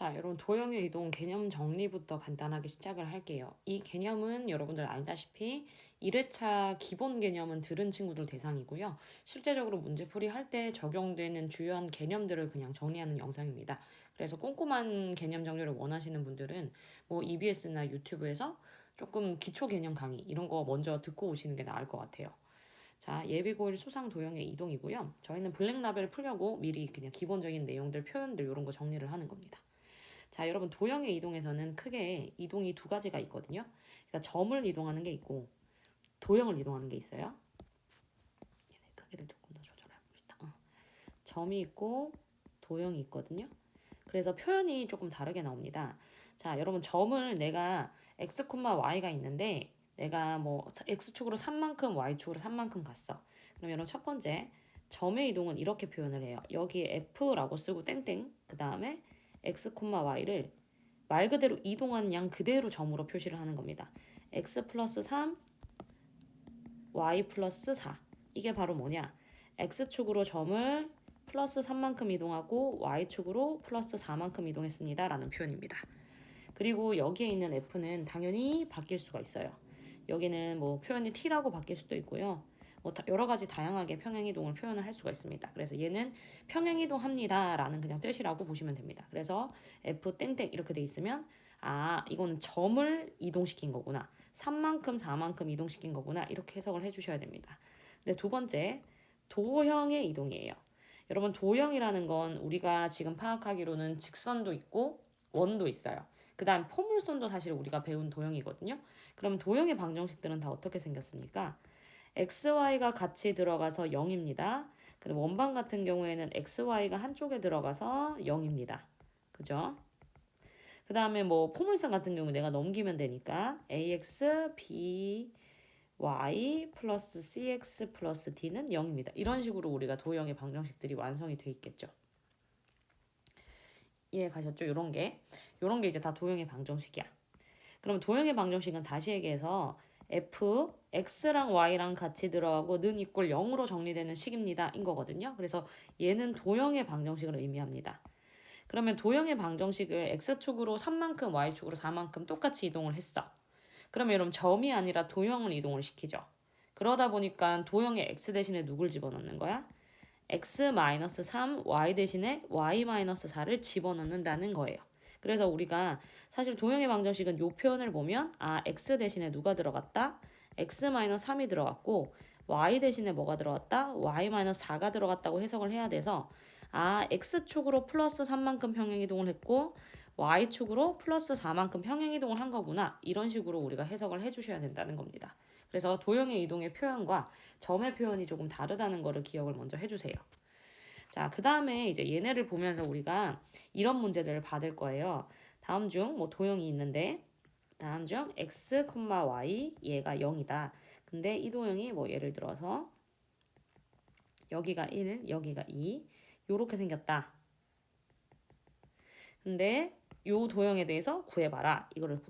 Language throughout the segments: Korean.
자, 여러분 도형의 이동 개념 정리부터 간단하게 시작을 할게요. 이 개념은 여러분들 알다시피 1회차 기본 개념은 들은 친구들 대상이고요. 실제적으로 문제풀이 할 때 적용되는 주요한 개념들을 그냥 정리하는 영상입니다. 그래서 꼼꼼한 개념 정리를 원하시는 분들은 뭐 EBS나 유튜브에서 조금 기초 개념 강의 이런 거 먼저 듣고 오시는 게 나을 것 같아요. 자, 예비고일 수상 도형의 이동이고요. 저희는 블랙라벨 풀려고 미리 그냥 기본적인 내용들, 표현들 이런 거 정리를 하는 겁니다. 자, 여러분 도형의 이동에서는 크게 이동이 두 가지가 있거든요. 그러니까 점을 이동하는 게 있고 도형을 이동하는 게 있어요. 얘네 크기를 조금 더 조절해 봅시다. 어. 점이 있고 도형이 있거든요. 그래서 표현이 조금 다르게 나옵니다. 자, 여러분 점을 내가 x, y가 있는데 내가 뭐 x축으로 3만큼 y축으로 3만큼 갔어. 그럼 여러분 첫 번째 점의 이동은 이렇게 표현을 해요. 여기 f라고 쓰고 땡땡 그 다음에 x, y를 말 그대로 이동한 양 그대로 점으로 표시를 하는 겁니다. x 플러스 3, y 플러스 4. 이게 바로 뭐냐? x축으로 점을 플러스 3만큼 이동하고 y축으로 플러스 4만큼 이동했습니다. 라는 표현입니다. 그리고 여기에 있는 f는 당연히 바뀔 수가 있어요. 여기는 뭐 표현이 t라고 바뀔 수도 있고요. 뭐 여러 가지 다양하게 평행이동을 표현을 할 수가 있습니다. 그래서 얘는 평행이동합니다라는 그냥 뜻이라고 보시면 됩니다. 그래서 f 땡땡 이렇게 돼 있으면 아 이거는 점을 이동시킨 거구나. 3만큼 4만큼 이동시킨 거구나. 이렇게 해석을 해주셔야 됩니다. 네, 두 번째 도형의 이동이에요. 여러분 도형이라는 건 우리가 지금 파악하기로는 직선도 있고 원도 있어요. 그 다음 포물선도 사실 우리가 배운 도형이거든요. 그럼 도형의 방정식들은 다 어떻게 생겼습니까? Xy가 같이 들어가서 0입니다. 그럼 원방 같은 경우에는 xy가 한쪽에 들어가서 0입니다. 그죠? 그 다음에 뭐 포물선 같은 경우 내가 넘기면 되니까 ax, b, y 플러스 cx 플러스 d는 0입니다. 이런 식으로 우리가 도형의 방정식들이 완성이 돼 있겠죠. 이해 가셨죠? 이런 게. 이런 게 이제 다 도형의 방정식이야. 그럼 도형의 방정식은 다시 얘기해서 f x랑 y랑 같이 들어가고 는 이꼴 0으로 정리되는 식입니다. 인 거거든요. 그래서 얘는 도형의 방정식을 의미합니다. 그러면 도형의 방정식을 x축으로 3만큼 y축으로 4만큼 똑같이 이동을 했어. 그러면 여러분 점이 아니라 도형을 이동을 시키죠. 그러다 보니까 도형의 x 대신에 누굴 집어넣는 거야? x-3 y 대신에 y-4를 집어넣는다는 거예요. 그래서 우리가 사실 도형의 방정식은 이 표현을 보면 아 x 대신에 누가 들어갔다? X-3이 들어갔고 y 대신에 뭐가 들어갔다? y-4가 들어갔다고 해석을 해야 돼서 아 x축으로 플러스 3만큼 평행이동을 했고 y축으로 플러스 4만큼 평행이동을 한 거구나 이런 식으로 우리가 해석을 해주셔야 된다는 겁니다. 그래서 도형의 이동의 표현과 점의 표현이 조금 다르다는 거를 기억을 먼저 해주세요. 자, 그 다음에 이제 얘네를 보면서 우리가 이런 문제들을 받을 거예요. 다음 중 뭐 도형이 있는데 중 x, y 얘가 0이다. 근데 이 도형이 뭐 예를 들어서 여기가 1, 여기가 2 요렇게 생겼다. 근데 요 도형에 대해서 구해봐라. 이거를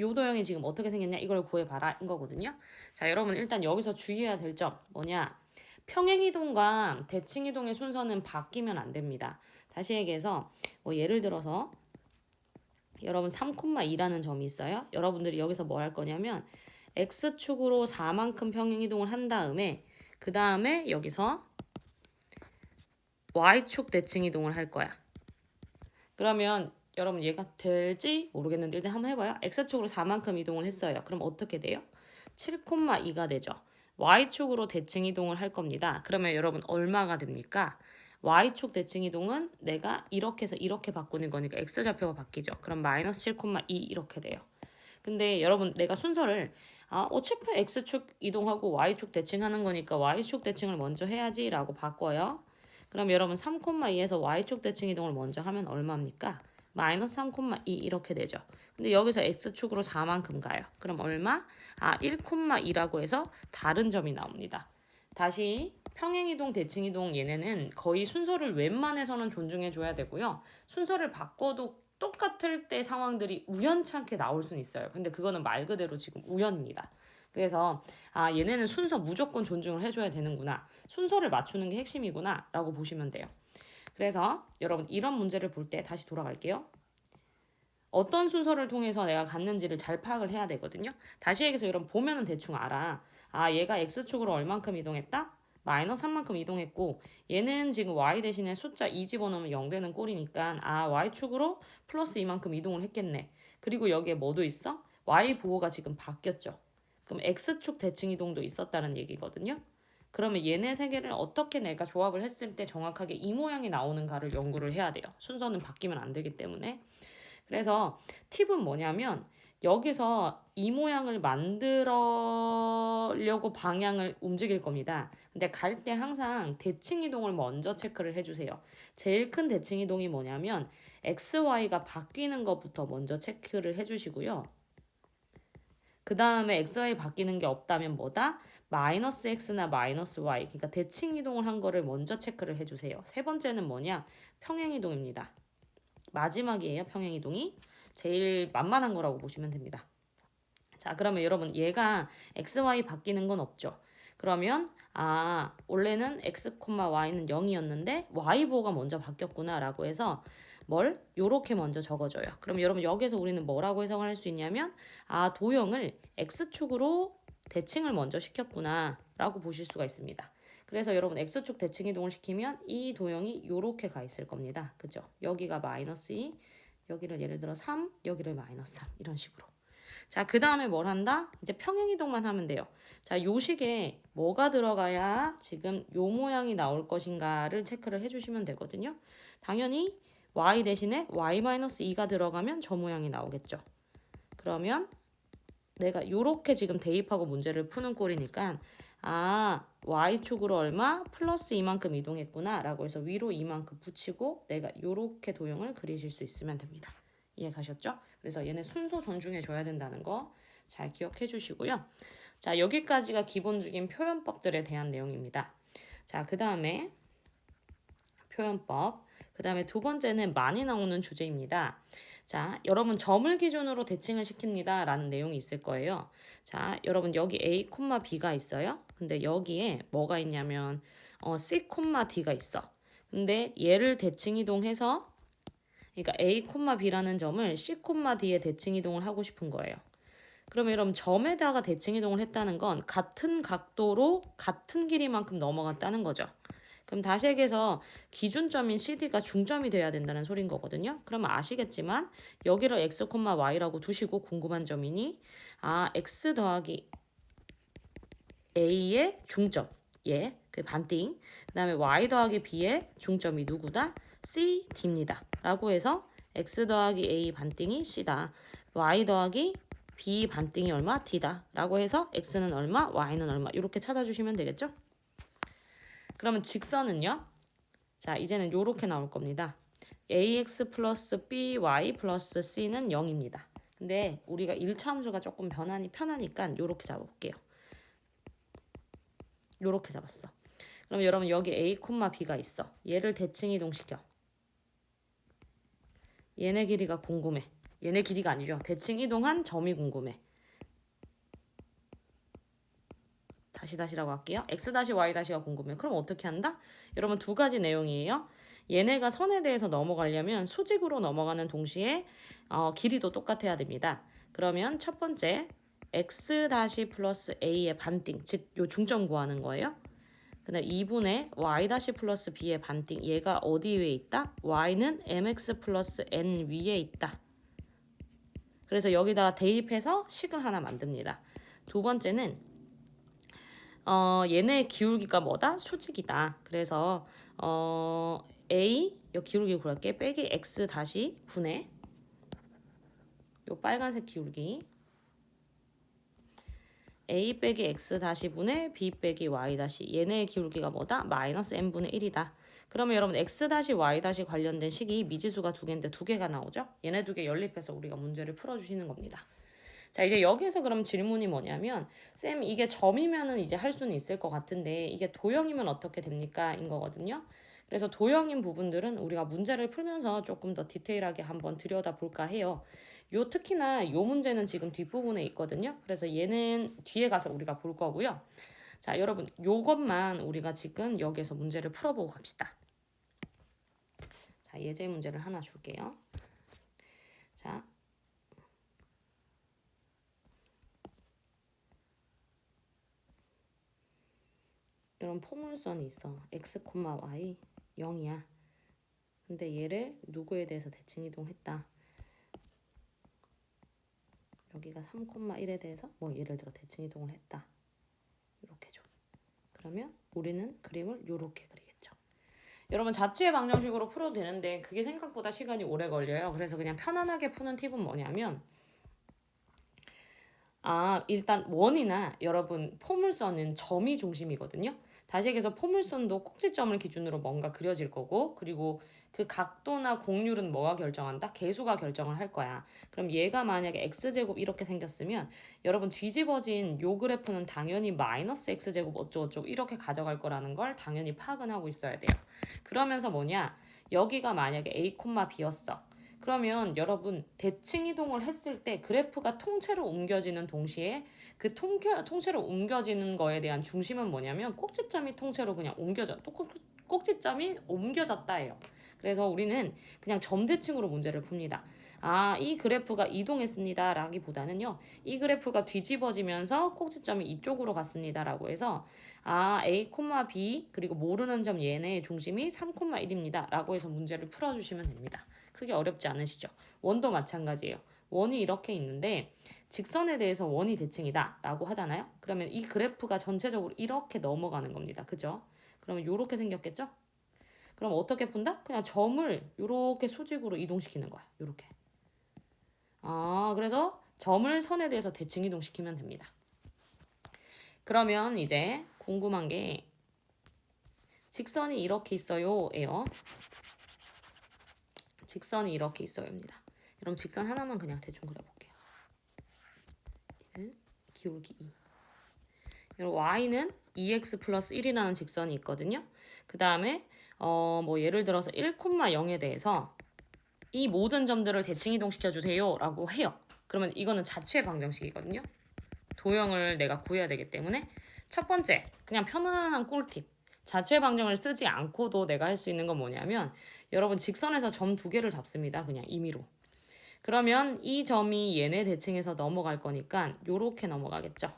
요 도형이 지금 어떻게 생겼냐 이걸 구해봐라 인 거거든요. 자 여러분 일단 여기서 주의해야 될 점 뭐냐 평행이동과 대칭이동의 순서는 바뀌면 안 됩니다. 다시 얘기해서 뭐 예를 들어서 여러분 3,2라는 점이 있어요. 여러분들이 여기서 뭐 할 거냐면 x축으로 4만큼 평행 이동을 한 다음에 그 다음에 여기서 y축 대칭 이동을 할 거야. 그러면 여러분 얘가 될지 모르겠는데 일단 한번 해봐요. x축으로 4만큼 이동을 했어요. 그럼 어떻게 돼요? 7,2가 되죠. y축으로 대칭 이동을 할 겁니다. 그러면 여러분 얼마가 됩니까? Y축 대칭 이동은 내가 이렇게 해서 이렇게 바꾸는 거니까 x좌표가 바뀌죠. 그럼 마이너스 7,2 이렇게 돼요. 근데 여러분 내가 순서를 아 어차피 x축 이동하고 y축 대칭하는 거니까 y축 대칭을 먼저 해야지 라고 바꿔요. 그럼 여러분 3,2에서 y축 대칭 이동을 먼저 하면 얼마입니까? 마이너스 3,2 이렇게 되죠. 근데 여기서 x축으로 4만큼 가요. 그럼 얼마? 아 1,2라고 해서 다른 점이 나옵니다. 다시 평행이동, 대칭이동 얘네는 거의 순서를 웬만해서는 존중해줘야 되고요. 순서를 바꿔도 똑같을 때 상황들이 우연찮게 나올 수는 있어요. 근데 그거는 말 그대로 지금 우연입니다. 그래서 아 얘네는 순서 무조건 존중을 해줘야 되는구나. 순서를 맞추는 게 핵심이구나 라고 보시면 돼요. 그래서 여러분 이런 문제를 볼 때 다시 돌아갈게요. 어떤 순서를 통해서 내가 갔는지를 잘 파악을 해야 되거든요. 다시 얘기해서 여러분 보면은 대충 알아. 아 얘가 x축으로 얼만큼 이동했다? 마이너스 3만큼 이동했고 얘는 지금 y 대신에 숫자 2 집어넣으면 0 되는 꼴이니까 아 y축으로 플러스 이만큼 이동을 했겠네. 그리고 여기에 뭐도 있어? y 부호가 지금 바뀌었죠. 그럼 x축 대칭 이동도 있었다는 얘기거든요. 그러면 얘네 세 개를 어떻게 내가 조합을 했을 때 정확하게 이 모양이 나오는가를 연구를 해야 돼요. 순서는 바뀌면 안 되기 때문에. 그래서 팁은 뭐냐면 여기서 이 모양을 만들려고 방향을 움직일 겁니다. 근데 갈 때 항상 대칭 이동을 먼저 체크를 해주세요. 제일 큰 대칭 이동이 뭐냐면 x, y가 바뀌는 것부터 먼저 체크를 해주시고요. 그 다음에 x, y 바뀌는 게 없다면 뭐다? 마이너스 x나 마이너스 y 그러니까 대칭 이동을 한 거를 먼저 체크를 해주세요. 세 번째는 뭐냐? 평행 이동입니다. 마지막이에요. 평행 이동이 제일 만만한 거라고 보시면 됩니다. 자, 그러면 여러분 얘가 x, y 바뀌는 건 없죠. 그러면 아 원래는 x, y는 0이었는데 y 보가 먼저 바뀌었구나라고 해서 뭘 요렇게 먼저 적어줘요. 그럼 여러분 여기서 우리는 뭐라고 해석을 할 수 있냐면 아 도형을 x축으로 대칭을 먼저 시켰구나라고 보실 수가 있습니다. 그래서 여러분 x축 대칭 이동을 시키면 이 도형이 요렇게 가 있을 겁니다. 그죠? 여기가 마이너스 2, 여기를 예를 들어 3, 여기를 마이너스 3 이런 식으로. 자, 그 다음에 뭘 한다? 이제 평행 이동만 하면 돼요. 자, 요 식에 뭐가 들어가야 지금 요 모양이 나올 것인가를 체크를 해주시면 되거든요. 당연히 y 대신에 y-2가 들어가면 저 모양이 나오겠죠. 그러면 내가 요렇게 지금 대입하고 문제를 푸는 꼴이니까 아 y축으로 얼마 플러스 이만큼 이동했구나 라고 해서 위로 이만큼 붙이고 내가 요렇게 도형을 그리실 수 있으면 됩니다. 이해 가셨죠? 그래서 얘네 순서 존중해 줘야 된다는 거 잘 기억해 주시고요. 자 여기까지가 기본적인 표현법들에 대한 내용입니다. 자 그 다음에 표현법 그 다음에 두 번째는 많이 나오는 주제입니다. 자, 여러분 점을 기준으로 대칭을 시킵니다. 라는 내용이 있을 거예요. 자, 여러분 여기 A, B가 있어요. 근데 여기에 뭐가 있냐면 어, C, D가 있어. 근데 얘를 대칭 이동해서 그러니까 A, B라는 점을 C, D에 대칭 이동을 하고 싶은 거예요. 그러면 여러분 점에다가 대칭 이동을 했다는 건 같은 각도로 같은 길이만큼 넘어갔다는 거죠. 그럼 다시 얘기해서 기준점인 CD가 중점이 돼야 된다는 소린 거거든요. 그러면 아시겠지만 여기를 x, y라고 두시고 궁금한 점이니 아 x 더하기 a의 중점 예, 그 반띵. 그 다음에 y 더하기 b의 중점이 누구다? c, d입니다. 라고 해서 x 더하기 a 반띵이 c다. y 더하기 b 반띵이 얼마? d다. 라고 해서 x는 얼마? y는 얼마? 이렇게 찾아주시면 되겠죠? 그러면 직선은요? 자, 이제는 요렇게 나올 겁니다. ax 플러스 by 플러스 c는 0입니다. 근데 우리가 1차 함수가 조금 변하니 편하니까 요렇게 잡아볼게요. 요렇게 잡았어. 그럼 여러분 여기 a, b가 있어. 얘를 대칭 이동시켜. 얘네 길이가 궁금해. 얘네 길이가 아니죠. 대칭 이동한 점이 궁금해. 다시 다시라고 할게요. x 다시 y 다시가 궁금해. 그럼 어떻게 한다? 여러분 두 가지 내용이에요. 얘네가 선에 대해서 넘어가려면 수직으로 넘어가는 동시에 어, 길이도 똑같아야 됩니다. 그러면 첫 번째 x 다시 플러스 a의 반띵, 즉 요 중점 구하는 거예요. 근데 2분의 y 다시 플러스 b의 반띵, 얘가 어디 위에 있다? y는 mx 플러스 n 위에 있다. 그래서 여기다가 대입해서 식을 하나 만듭니다. 두 번째는 어, 얘네 기울기가 뭐다? 수직이다. 그래서 어, a 요 기울기 구할게. 빼기 x 다시 분의 요 빨간색 기울기 a 빼기 x 다시 분의 b 빼기 y 다시 얘네의 기울기가 뭐다? 마이너스 n분의 1이다. 그러면 여러분 x 다시 y 다시 관련된 식이 미지수가 두 개인데 두 개가 나오죠? 얘네 두 개 연립해서 우리가 문제를 풀어주시는 겁니다. 자, 이제 여기에서 그럼 질문이 뭐냐면, 쌤, 이게 점이면은 이제 할 수는 있을 것 같은데, 이게 도형이면 어떻게 됩니까? 인 거거든요. 그래서 도형인 부분들은 우리가 문제를 풀면서 조금 더 디테일하게 한번 들여다 볼까 해요. 요 특히나 요 문제는 지금 뒷부분에 있거든요. 그래서 얘는 뒤에 가서 우리가 볼 거고요. 자, 여러분 요것만 우리가 지금 여기에서 문제를 풀어보고 갑시다. 자, 예제 문제를 하나 줄게요. 자, 이런 포물선이 있어. x, y 0이야. 근데 얘를 누구에 대해서 대칭 이동했다. 여기가 3,1에 대해서 뭐 예를 들어 대칭 이동을 했다. 이렇게 줘. 그러면 우리는 그림을 이렇게 그리겠죠. 여러분 자취의 방정식으로 풀어도 되는데 그게 생각보다 시간이 오래 걸려요. 그래서 그냥 편안하게 푸는 팁은 뭐냐면 아 일단 원이나 여러분 포물선은 점이 중심이거든요. 다시 얘기해서 포물선도 꼭지점을 기준으로 뭔가 그려질 거고 그리고 그 각도나 곡률은 뭐가 결정한다? 계수가 결정을 할 거야. 그럼 얘가 만약에 x제곱 이렇게 생겼으면 여러분 뒤집어진 요 그래프는 당연히 마이너스 x제곱 어쩌고저쩌고 이렇게 가져갈 거라는 걸 당연히 파악은 하고 있어야 돼요. 그러면서 뭐냐? 여기가 만약에 a, b였어. 그러면 여러분 대칭 이동을 했을 때 그래프가 통째로 옮겨지는 동시에 그 통켜, 통째로 옮겨지는 거에 대한 중심은 뭐냐면 꼭지점이 통째로 그냥 옮겨져 또 꼭- 꼭지점이 옮겨졌다예요. 그래서 우리는 그냥 점대칭으로 문제를 풉니다. 아, 이 그래프가 이동했습니다. 라기보다는요, 이 그래프가 뒤집어지면서 꼭지점이 이쪽으로 갔습니다. 라고 해서, 아, A, B, 그리고 모르는 점 얘네의 중심이 3,1입니다. 라고 해서 문제를 풀어주시면 됩니다. 크게 어렵지 않으시죠? 원도 마찬가지예요. 원이 이렇게 있는데, 직선에 대해서 원이 대칭이다. 라고 하잖아요? 그러면 이 그래프가 전체적으로 이렇게 넘어가는 겁니다. 그죠? 그러면 이렇게 생겼겠죠? 그럼 어떻게 푼다? 그냥 점을 이렇게 수직으로 이동시키는 거야. 이렇게. 아, 그래서 점을 선에 대해서 대칭 이동시키면 됩니다. 그러면 이제 궁금한 게 직선이 이렇게 있어요예요. 직선이 이렇게 있어요입니다. 그럼 직선 하나만 그냥 대충 그려볼게요. 1, 기울기 2. 그리고 y는 2x 플러스 1이라는 직선이 있거든요. 그 다음에 어, 뭐 예를 들어서 1,0에 대해서 이 모든 점들을 대칭 이동시켜 주세요 라고 해요. 그러면 이거는 자취의 방정식이거든요. 도형을 내가 구해야 되기 때문에 첫 번째 그냥 편안한 꿀팁 자취의 방정을 쓰지 않고도 내가 할 수 있는 건 뭐냐면 여러분 직선에서 점 두 개를 잡습니다. 그냥 임의로. 그러면 이 점이 얘네 대칭해서 넘어갈 거니까 요렇게 넘어가겠죠.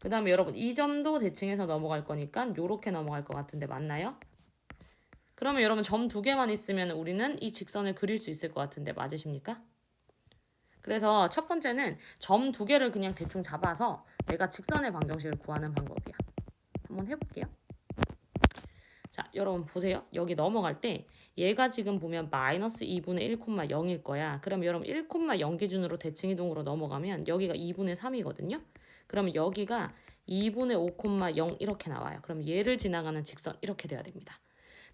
그 다음에 여러분 이 점도 대칭해서 넘어갈 거니까 요렇게 넘어갈 것 같은데 맞나요? 그러면 여러분 점 두 개만 있으면 우리는 이 직선을 그릴 수 있을 것 같은데 맞으십니까? 그래서 첫 번째는 점 두 개를 그냥 대충 잡아서 내가 직선의 방정식을 구하는 방법이야. 한번 해볼게요. 자, 여러분 보세요. 여기 넘어갈 때 얘가 지금 보면 마이너스 2분의 1,0일 거야. 그럼 여러분 1,0 기준으로 대칭 이동으로 넘어가면 여기가 2분의 3이거든요. 그러면 여기가 2분의 5,0 이렇게 나와요. 그럼 얘를 지나가는 직선 이렇게 돼야 됩니다.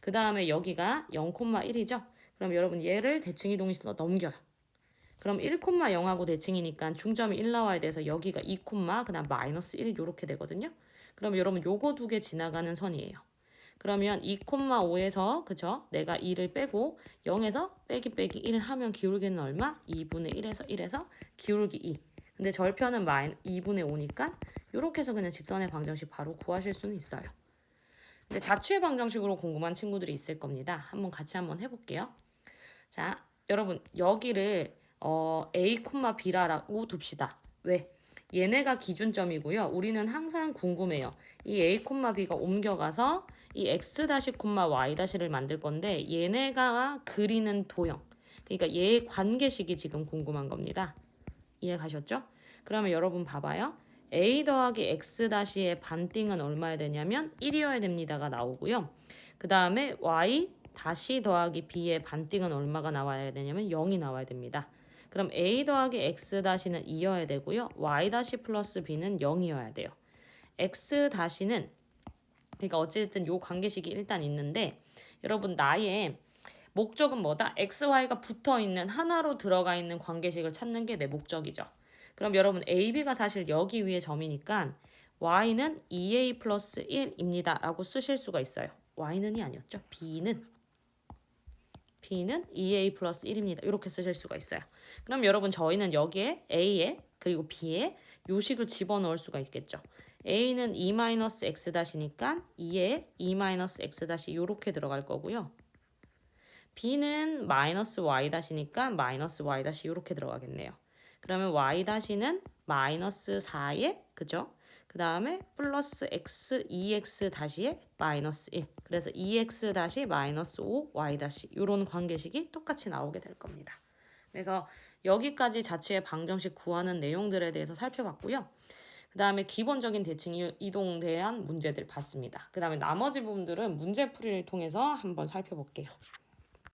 그 다음에 여기가 0,1이죠. 그럼 여러분 얘를 대칭 이동해서 넘겨요. 그럼 1,0하고 대칭이니까 중점이 1 나와야 돼서 여기가 2, 그 다음 마이너스 1 이렇게 되거든요. 그럼 여러분 요거 두 개 지나가는 선이에요. 그러면 2,5에서 그죠? 내가 2를 빼고 0에서 빼기 빼기 1 하면 기울기는 얼마? 2분의 1에서 1에서 기울기 2. 근데 절편은 마이 2분의 5니까 이렇게 해서 그냥 직선의 방정식 바로 구하실 수는 있어요. 근데 자취의 방정식으로 궁금한 친구들이 있을 겁니다. 한번 같이 한번 해볼게요. 자, 여러분 여기를 어, A, B라고 둡시다. 왜? 얘네가 기준점이고요. 우리는 항상 궁금해요. 이 A, B가 옮겨가서 이 X 다시 Y 다시를 만들 건데 얘네가 그리는 도형. 그러니까 얘의 관계식이 지금 궁금한 겁니다. 이해 가셨죠? 그러면 여러분 봐봐요. a 더하기 x 다시의 반띵은 얼마야 되냐면 1이어야 됩니다가 나오고요. 그 다음에 y 다시 더하기 b의 반띵은 얼마가 나와야 되냐면 0이 나와야 됩니다. 그럼 a 더하기 x 다시는 2여야 되고요. y 다시 플러스 b는 0이어야 돼요. x 다시는 그러니까 어쨌든 요 관계식이 일단 있는데 여러분 나의 목적은 뭐다? x, y가 붙어 있는 하나로 들어가 있는 관계식을 찾는 게 내 목적이죠. 그럼 여러분 AB가 사실 여기 위에 점이니까 Y는 2A 플러스 1입니다. 라고 쓰실 수가 있어요. Y는이 아니었죠. B는 b는 2a 플러스 1입니다. 이렇게 쓰실 수가 있어요. 그럼 여러분 저희는 여기에 a에 그리고 b에 요식을 집어넣을 수가 있겠죠. A는 2 마이너스 x 다시니까 2에 2 마이너스 x 다시 이렇게 들어갈 거고요. b는 마이너스 y 다시니까 마이너스 y 이렇게 들어가겠네요. 그러면 y 다시는 마이너스 4에 그죠? 그 다음에 플러스 x 2x 다시에 마이너스 1 그래서 2x 다시 마이너스 5 y 다시 이런 관계식이 똑같이 나오게 될 겁니다. 그래서 여기까지 자취의 방정식 구하는 내용들에 대해서 살펴봤고요. 그 다음에 기본적인 대칭 이동에 대한 문제들 봤습니다. 그 다음에 나머지 부분들은 문제풀이를 통해서 한번 살펴볼게요.